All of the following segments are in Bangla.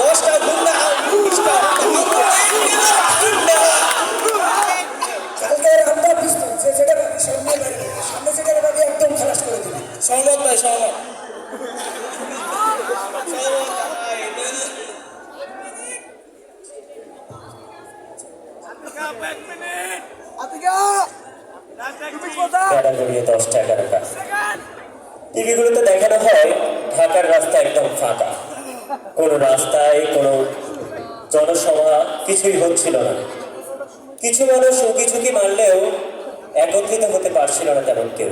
দশটা গুন্ডা বিশটা কালকে আমরা পিস্তল যে যেটা পাবি সামনে বাড়ি সামনে যেটা পাবি একদম খালাস করে দিবি সহমত ভাই সহমত ক্যাটাগরি দশটা এগারোটা টিভিগুলোতে দেখানো হয়, ঢাকার রাস্তা একদম ফাঁকা। কোনো রাস্তায়, কোনো জনসভা, কিছুই হচ্ছিল না। কিছু মানুষ উকি মারলেও একত্রিত হতে পারছিল না তেমন কেউ।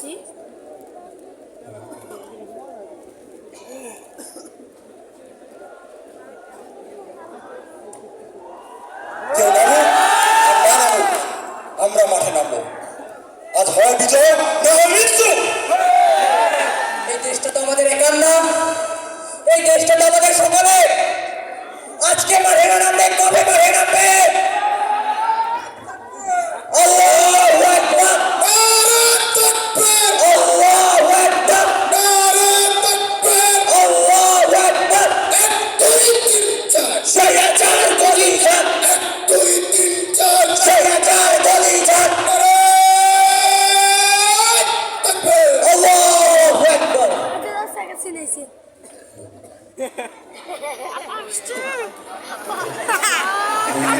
Sí. কেউ নামো আর না নামো আমরা মাঠে নামবো আজ হয় বিজয় না হয় মৃত্যু এই দেশটা তো আমাদের একার না তো আমাদের সকলে আজকে মাঠে না নামবে কবে মাঠে নামবে?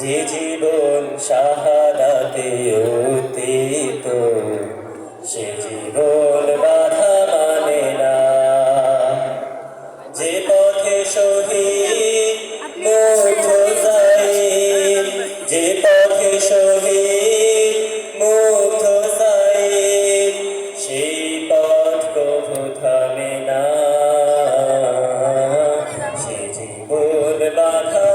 যে জীবন শাহাদাতে অতীত, সে জীবন বাধা মানে না। যে পথে শহীদ যে পথে শহীদ মুগ্ধ সেই পথ কভু থামে না। সে জীবন বাধা